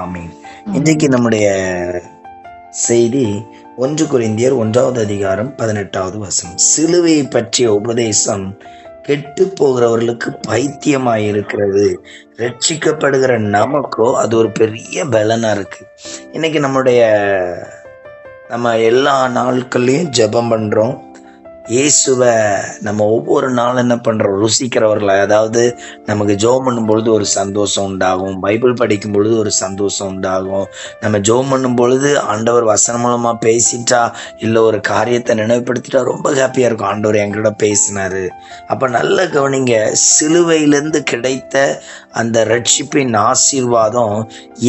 ஆமீன். இன்றைக்கு நம்முடைய செய்தி ஒன்று குறைந்தியர் ஒன்றாவது அதிகாரம் பதினெட்டாவது வசனம். சிலுவையை பற்றிய உபதேசம் கெட்டு போகிறவர்களுக்கு பைத்தியமாய் இருக்கிறது ரட்சிக்கப்படுகிற நமக்கோ அது ஒரு பெரிய பலனா இருக்கு. இன்னைக்கு நம்முடைய நம்ம எல்லா நாட்கள்லையும் ஜெபம் பண்றோம். இயேசுவை நம்ம ஒவ்வொரு நாளும் என்ன பண்ணுறோம் ருசிக்கிறவர்களை? அதாவது நமக்கு ஜோம் பண்ணும் பொழுது ஒரு சந்தோஷம் உண்டாகும். பைபிள் படிக்கும் பொழுது ஒரு சந்தோஷம் உண்டாகும். நம்ம ஜோம் பண்ணும் பொழுது ஆண்டவர் வசனம் மூலமாக பேசிட்டா இல்லை ஒரு காரியத்தை நினைவுபடுத்திட்டா ரொம்ப ஹாப்பியாக இருக்கும். ஆண்டவர் எங்கிட்ட பேசினாரு. அப்போ நல்ல கவனிங்க சிலுவையிலேருந்து கிடைத்த அந்த ரட்சிப்பின் ஆசீர்வாதம்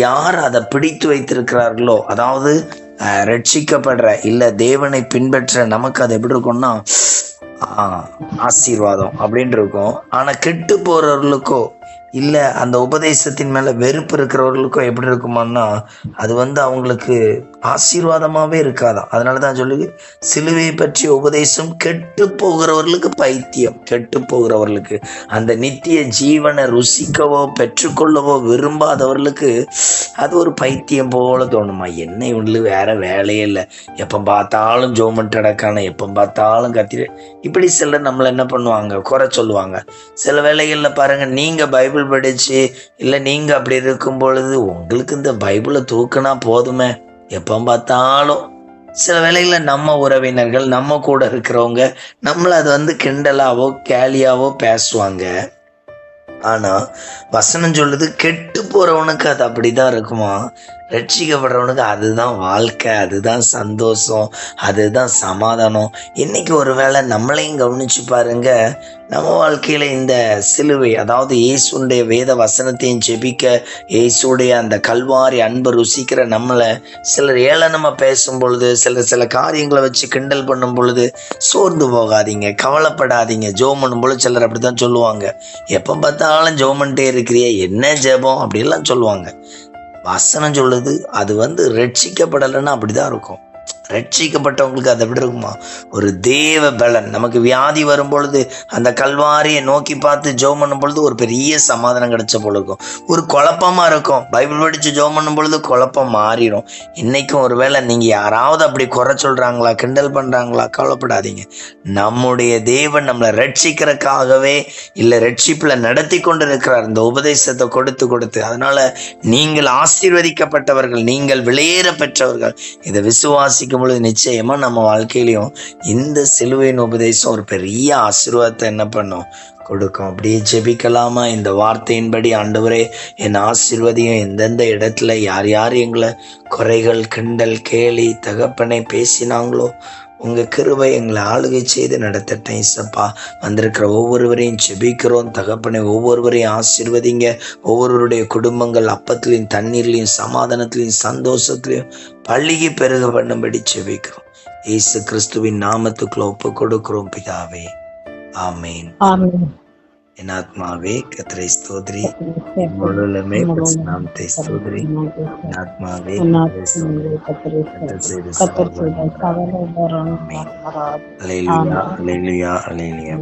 யார் அதை பிடித்து வைத்திருக்கிறார்களோ அதாவது ரட்சிக்கப்படுற இல்லை தேவனை பின்பற்ற நமக்கு அது எப்படி இருக்கும்னா ஆசீர்வாதம் அப்படின்னு இருக்கும். ஆனால் கெட்டு போறவர்களுக்கோ இல்ல அந்த உபதேசத்தின் மேல வெறுப்பு இருக்கிறவர்களுக்கும் எப்படி இருக்குமான்னா அது வந்து அவங்களுக்கு ஆசீர்வாதமாவே அதனால அதனாலதான் சொல்லுது சிலுவையை பற்றிய உபதேசம் கெட்டு போகிறவர்களுக்கு பைத்தியம் கெட்டு போகிறவர்களுக்கு. அந்த நித்திய ஜீவனை ருசிக்கவோ பெற்றுக்கொள்ளவோ விரும்பாதவர்களுக்கு அது ஒரு பைத்தியம் போல தோணுமா? என்ன இவங்களுக்கு வேற வேலையே இல்லை. எப்போ பார்த்தாலும் ஜோமெண்ட் அடக்கான எப்போ பார்த்தாலும் கத்திர. இப்படி சிலர் நம்மளை என்ன பண்ணுவாங்க? குறை சொல்லுவாங்க. சில வேலைகளில் பாருங்க நீங்க பைபிள் படிச்சு இல்லை நீங்க அப்படி இருக்கும் பொழுது உங்களுக்கு இந்த பைபிளை தூக்குனா போதுமே? எப்போ பார்த்தாலும். சில வேளைகளில் நம்ம உறவினர்கள் நம்ம கூட இருக்கிறவங்க நம்மளை அது வந்து கிண்டலாவோ கேலியாவோ பேசுவாங்க. ஆனால் வசனம் சொல்லுது கெட்டு போகிறவனுக்கு அது அப்படி தான் இருக்குமா? ரட்சிக்கப்படுறவனுக்கு அதுதான் வாழ்க்கை அதுதான் சந்தோஷம் அதுதான் சமாதானம். இன்னைக்கு ஒருவேளை நம்மளையும் கவனிச்சு பாருங்க நம்ம வாழ்க்கையில இந்த சிலுவை அதாவது இயேசுடைய வேத வசனத்தையும் ஜெபிக்க இயேசுடைய அந்த கல்வாரி அன்பை ருசிக்கிற நம்மளை சிலர் ஏளனமா பேசும் பொழுது சிலர் சில காரியங்களை வச்சு கிண்டல் பண்ணும் பொழுது சோர்ந்து போகாதீங்க கவலைப்படாதீங்க. ஜோம் பண்ணும் பொழுது சிலர் அப்படித்தான் சொல்லுவாங்க. எப்போ பார்த்தாலும் ஜோம் பண்ணிட்டே இருக்கிறியே என்ன ஜெபம்? அப்படிலாம் சொல்லுவாங்க. வசனம் சொல்லுது அது வந்து ரட்சிக்கப்படலைன்னா அப்படிதான் இருக்கும். ரட்சிக்கப்பட்டவங்களுக்கு அது எப்படி இருக்குமா? ஒரு தேவ பலன். நமக்கு வியாதி வரும் பொழுது அந்த கல்வாரியை நோக்கி பார்த்து ஜோம் பண்ணும் பொழுது ஒரு பெரிய சமாதானம் கிடைச்ச போல இருக்கும். ஒரு குழப்பமா இருக்கும். பைபிள் படிச்சு ஜோம் பண்ணும் பொழுது குழப்பம் மாறிடும். இன்னைக்கும் ஒருவேளை நீங்க யாராவது அப்படி குறை சொல்றாங்களா கிண்டல் பண்றாங்களா கவலைப்படாதீங்க. நம்முடைய தேவன் நம்மளை ரட்சிக்கிறதுக்காகவே இல்ல ரட்சிப்புல நடத்தி கொண்டு இருக்கிறார் இந்த உபதேசத்தை கொடுத்து கொடுத்து. அதனால நீங்கள் ஆசீர்வதிக்கப்பட்டவர்கள் நீங்கள் வெளியேற பெற்றவர்கள். இதை விசுவாசிக்கும் பொழுது நிச்சயமா நம்ம வாழ்க்கையிலையும் இந்த சிலுவையின் உபதேசம் ஒரு பெரிய ஆசீர்வாதத்தை என்ன பண்ணும்? கொடுக்கும். அப்படியே ஜெபிக்கலாமா? இந்த வார்த்தையின்படி ஆண்டவரே என் ஆசீர்வதியும் எந்தெந்த இடத்துல யார் யார் எங்களை குறைகள் கிண்டல் கேலி தகப்பனை பேசினாங்களோ உங்க கிருபை எங்களை ஆளுகை செய்து நடத்தட்டேன் இசப்பா வந்திருக்கிற ஒவ்வொருவரையும் செபிக்கிறோம் தகப்பனை ஒவ்வொருவரையும் ஆசிர்வதிங்க. ஒவ்வொருவருடைய குடும்பங்கள் அப்பத்திலையும் தண்ணீர்லையும் சமாதானத்திலையும் சந்தோஷத்திலையும் பள்ளிக்கு பெருக பண்ணும்படி செபிக்கிறோம் இயேசு கிறிஸ்துவின் நாமத்துக்குள்ள ஒப்பு கொடுக்கிறோம் பிதாவே ஆமேன். என் ஆத்மாவே கத்திரை ஸ்தோத்ரி என் முழுவலுமே நாமத்தை ஸ்தோத்ரி என் ஆத்மாவே கர்த்தரை செய்த கத்தர் செய்த சகல சகல உபகாரங்களும் மறவாது. அலையிலுயா அலையிலுயா அலையிலுயா